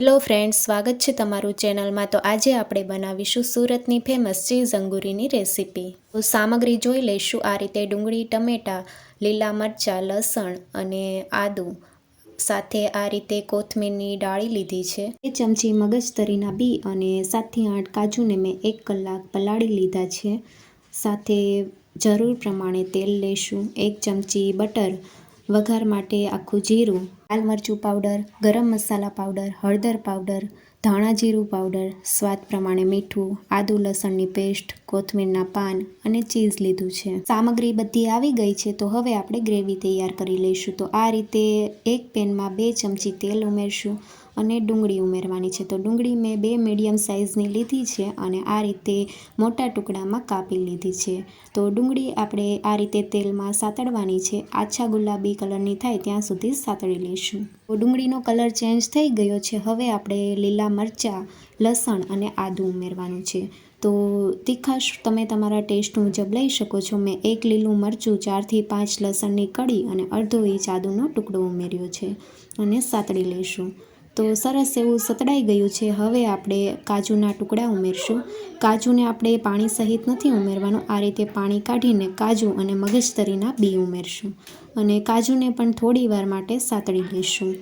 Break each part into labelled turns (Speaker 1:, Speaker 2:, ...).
Speaker 1: Hello friends, સ્વાગત છે તમારું ચેનલમાં. તો આજે આપણે બનાવીશું સુરતની ફેમસ ચીઝ અંગુરીની રેસીપી. સામગ્રી જોઈ લઈશું. આ રીતે ડુંગળી, ટમેટાં, લીલા મરચાં, લસણ અને આદું સાથે આ રીતે કોથમીરની ડાળી લીધી છે. બે ચમચી મગજતરીના બી અને સાતથી આઠ કાજુને મેં એક કલાક પલાળી લીધા છે. સાથે જરૂર પ્રમાણે તેલ લઈશું એક ચમચી બટર વઘાર માટે આખું જીરું લાલ મરચું પાવડર, ગરમ મસાલા પાવડર, હળદર પાવડર, ધાણા જીરું પાવડર, સ્વાદ પ્રમાણે મીઠું, આદુ લસણની પેસ્ટ, કોથમીરના પાન અને ચીઝ લીધું છે. સામગ્રી બધી આવી ગઈ છે તો હવે આપણે ગ્રેવી તૈયાર કરી લઈશું. તો આ રીતે એક પેનમાં બે ચમચી તેલ ઉમેરશું. અને ડુંગળી ઉમેરવાની છે. તો ડુંગળી મેં બે મીડિયમ સાઇઝની લીધી છે અને આ રીતે મોટા ટુકડામાં કાપી લીધી છે. તો ડુંગળી આપણે આ રીતે તેલમાં સાતડવાની છે. આછા ગુલાબી કલરની થાય ત્યાં સુધી સાતળી લઈશું. તો ડુંગળીનો કલર ચેન્જ થઈ ગયો છે. હવે આપણે લીલા મરચાં, લસણ અને આદું ઉમેરવાનું છે. તો તીખાશ તમે તમારા ટેસ્ટ મુજબ લઈ શકો છો. મેં એક લીલું મરચું, ચારથી પાંચ લસણની કળી અને અડધો ઇંચ આદુનો ટુકડો ઉમેર્યો છે અને સાતળી લઈશું. તો સરસ એવું સતડાઈ ગયું છે. હવે આપણે કાજુના ટુકડા ઉમેરશું. કાજુને આપણે પાણી સહિત નથી ઉમેરવાનું. આ રીતે પાણી કાઢીને કાજુ અને મગજતરીના બી ઉમેરશું. અને કાજુને પણ થોડી વાર માટે સાતળી લઈશું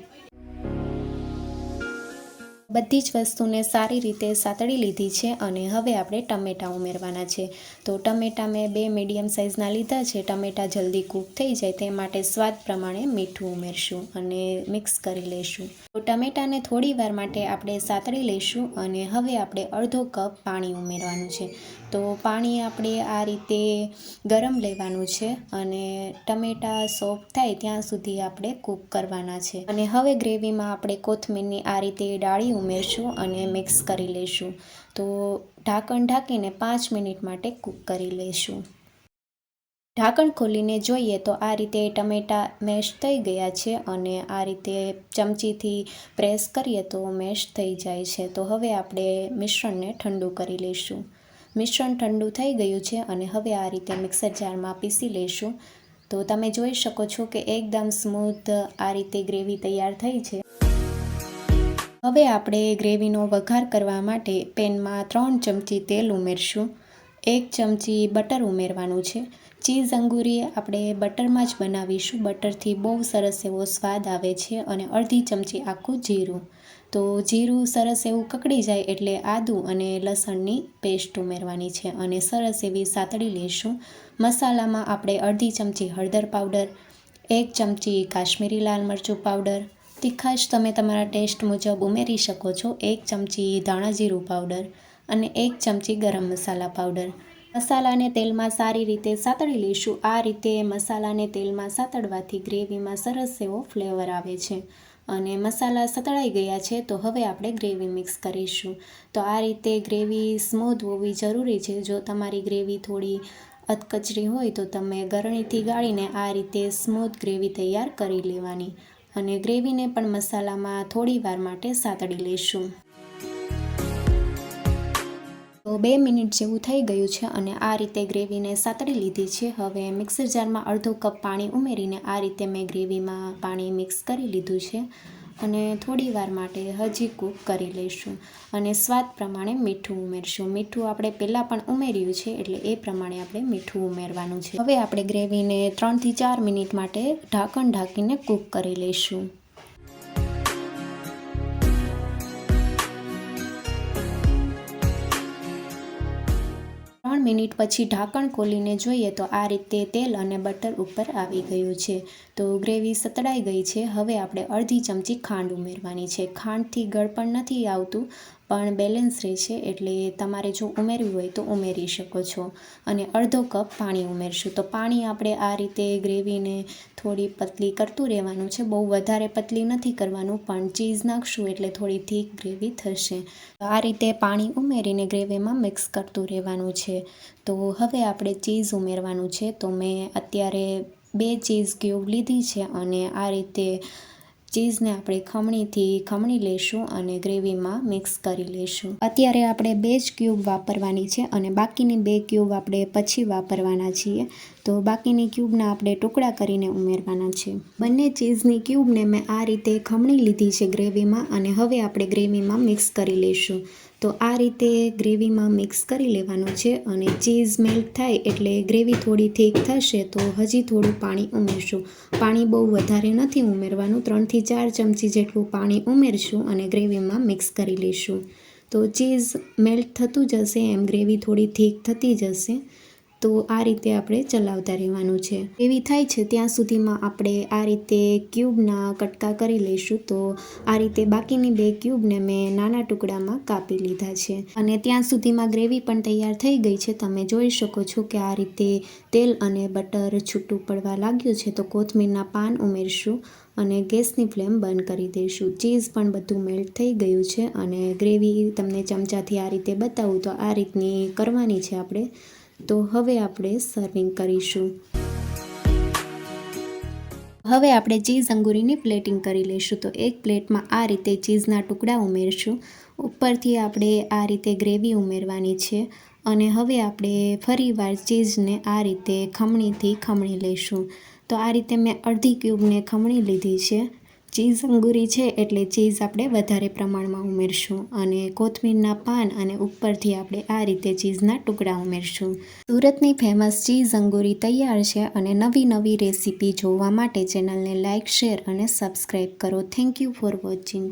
Speaker 1: બધી જ વસ્તુને સારી રીતે સાતળી લીધી છે અને હવે આપણે ટમેટાં ઉમેરવાના છે. તો ટમેટાં મેં બે મીડિયમ સાઇઝના લીધા છે. ટમેટાં જલ્દી કૂક થઈ જાય તે માટે સ્વાદ પ્રમાણે મીઠું ઉમેરશું અને મિક્સ કરી લઈશું. તો ટમેટાને થોડી વાર માટે આપણે સાતળી લઈશું અને હવે આપણે અડધો કપ પાણી ઉમેરવાનું છે. તો પાણી આપણે આ રીતે ગરમ લેવાનું છે અને ટમેટાં સોફ્ટ થાય ત્યાં સુધી આપણે કૂક કરવાના છે. અને હવે ગ્રેવીમાં આપણે કોથમીરની આ રીતે ડાળી ઉમેરશું અને મિક્સ કરી લઈશું. તો ઢાંકણ ઢાંકીને પાંચ મિનિટ માટે કૂક કરી લઈશું. ઢાંકણ ખોલીને જોઈએ તો આ રીતે ટમેટાં મેશ થઈ ગયા છે અને આ રીતે ચમચીથી પ્રેસ કરીએ તો મેશ થઈ જાય છે. તો હવે આપણે મિશ્રણને ઠંડુ કરી લઈશું. મિશ્રણ ઠંડુ થઈ ગયું છે અને હવે આ રીતે મિક્સર જારમાં પીસી લઈશું. તો તમે જોઈ શકો છો કે એકદમ સ્મૂથ આ રીતે ગ્રેવી તૈયાર થઈ છે. હવે આપણે ગ્રેવીનો વઘાર કરવા માટે પેનમાં ત્રણ ચમચી તેલ ઉમેરશું. એક ચમચી બટર ઉમેરવાનું છે. ચીઝ અંગૂરી આપણે બટરમાં જ બનાવીશું. બટરથી બહુ સરસ એવો સ્વાદ આવે છે અને અડધી ચમચી આખું જીરું. તો જીરું સરસ એવું કકડી જાય એટલે આદું અને લસણની પેસ્ટ ઉમેરવાની છે અને સરસ એવી સાતળી લઈશું. મસાલામાં આપણે અડધી ચમચી હળદર પાવડર, એક ચમચી કાશ્મીરી લાલ મરચું પાવડર તીખાશ તમે તમારા ટેસ્ટ મુજબ ઉમેરી શકો છો એક ચમચી ધાણા જીરું પાવડર અને એક ચમચી ગરમ મસાલા પાવડર. મસાલાને તેલમાં સારી રીતે સાતળી લઈશું આ રીતે મસાલાને તેલમાં સાતળવાથી ગ્રેવીમાં સરસ એવો ફ્લેવર આવે છે અને મસાલા સતળાઈ ગયા છે તો હવે આપણે ગ્રેવી મિક્સ કરીશું. તો આ રીતે ગ્રેવી સ્મૂથ હોવી જરૂરી છે. જો તમારી ગ્રેવી થોડી અધકચરી હોય તો તમે ગરણીથી ગાળીને આ રીતે સ્મૂથ ગ્રેવી તૈયાર કરી લેવાની. અને ગ્રેવીને પણ મસાલામાં થોડી વાર માટે સાતળી લઈશું. તો બે મિનિટ જેવું થઈ ગયું છે અને આ રીતે ગ્રેવીને સાતળી લીધી છે. હવે મિક્સર જારમાં અડધો કપ પાણી ઉમેરીને આ રીતે મેં ગ્રેવીમાં પાણી મિક્સ કરી લીધું છે. અને થોડી વાર માટે હજી કૂક કરી લઈશું અને સ્વાદ પ્રમાણે મીઠું ઉમેરશું. મીઠું આપણે પહેલાં પણ ઉમેર્યું છે, એટલે એ પ્રમાણે આપણે મીઠું ઉમેરવાનું છે. હવે આપણે ગ્રેવીને ત્રણથી ચાર મિનિટ માટે ઢાંકણ ઢાંકીને કૂક કરી લઈશું. ત્રણ મિનિટ પછી ઢાંકણ ખોલીને જોઈએ તો આ રીતે તેલ અને બટર ઉપર આવી ગયું છે. તો ગ્રેવી સતળાઈ ગઈ છે. હવે આપણે અડધી ચમચી ખાંડ ઉમેરવાની છે. ખાંડથી ગળપણ નથી આવતું. પણ બેલેન્સ રહે છે એટલે તમારે જો ઉમેરવું હોય તો ઉમેરી શકો છો. અને અડધો કપ પાણી ઉમેરશું. તો પાણી આપણે આ રીતે ગ્રેવીને થોડી પતલી કરતું રહેવાનું છે. બહુ વધારે પતલી નથી કરવાનું, પણ ચીઝ નાખશું એટલે થોડી થીક ગ્રેવી થશે. આ રીતે પાણી ઉમેરીને ગ્રેવીમાં મિક્સ કરતું રહેવાનું છે. તો હવે આપણે ચીઝ ઉમેરવાનું છે. તો મેં અત્યારે બે ચીઝ ક્યુબ લીધી છે અને આ રીતે ચીઝને આપણે ખમણીથી ખમણી લઈશું અને ગ્રેવીમાં મિક્સ કરી લઈશું અત્યારે આપણે બે જ ક્યુબ વાપરવાની છે અને બાકીની બે ક્યુબ આપણે પછી વાપરવાના છીએ. તો બાકીની ક્યુબના આપણે ટુકડા કરીને ઉમેરવાના છે. બંને ચીઝની ક્યુબને મેં આ રીતે ખમણી લીધી છે ગ્રેવીમાં અને હવે આપણે ગ્રેવીમાં મિક્સ કરી લઈશું તો આ રીતે ગ્રેવીમાં મિક્સ કરી લેવાનું છે અને ચીઝ મેલ્ટ થાય એટલે ગ્રેવી થોડી થીક થશે તો હજી થોડું પાણી ઉમેરશું. પાણી બહુ વધારે નથી ઉમેરવાનું, ત્રણથી ચાર ચમચી જેટલું પાણી ઉમેરશું અને ગ્રેવીમાં મિક્સ કરી લઈશું. તો ચીઝ મેલ્ટ થતું જશે, એમ ગ્રેવી થોડી થીક થતી જશે. તો આ રીતે આપણે ચલાવતા રહેવાનું છે. એવી થાય છે ત્યાં સુધીમાં આપણે આ રીતે ક્યુબના કટકા કરી લઈશું તો આ રીતે બાકીની બે ક્યુબને મેં નાના ટુકડામાં કાપી લીધા છે. અને ત્યાં સુધીમાં ગ્રેવી પણ તૈયાર થઈ ગઈ છે. તમે જોઈ શકો છો કે આ રીતે તેલ અને બટર છૂટું પડવા લાગ્યું છે તો કોથમીરના પાન ઉમેરશું અને ગેસની ફ્લેમ બંધ કરી દઈશું. ચીઝ પણ બધું મેલ્ટ થઈ ગયું છે અને ગ્રેવી તમને ચમચાથી આ રીતે બતાવું તો આ રીતની કરવાની છે આપણે તો હવે આપણે સર્વિંગ કરીશું. હવે આપણે ચીઝ અંગુરીની પ્લેટિંગ કરી લઈશું. તો એક પ્લેટમાં આ રીતે ચીઝના ટુકડા ઉમેરશું. ઉપરથી આપણે આ રીતે ગ્રેવી ઉમેરવાની છે. અને હવે આપણે ફરીવાર ચીઝને આ રીતે ખમણીથી ખમણી લઈશું. તો આ રીતે મેં અડધી ક્યુબને ખમણી લીધી છે. ચીઝ અંગુરી છે એટલે ચીઝ આપણે વધારે પ્રમાણમાં ઉમેરશું અને કોથમીરના પાન અને ઉપરથી આપણે આ રીતે ચીઝના ટુકડા ઉમેરશું. સુરતની ફેમસ ચીઝ અંગુરી તૈયાર છે અને નવી નવી રેસીપી જોવા માટે ચેનલને લાઇક શેર અને સબસ્ક્રાઈબ કરો. Thank you for watching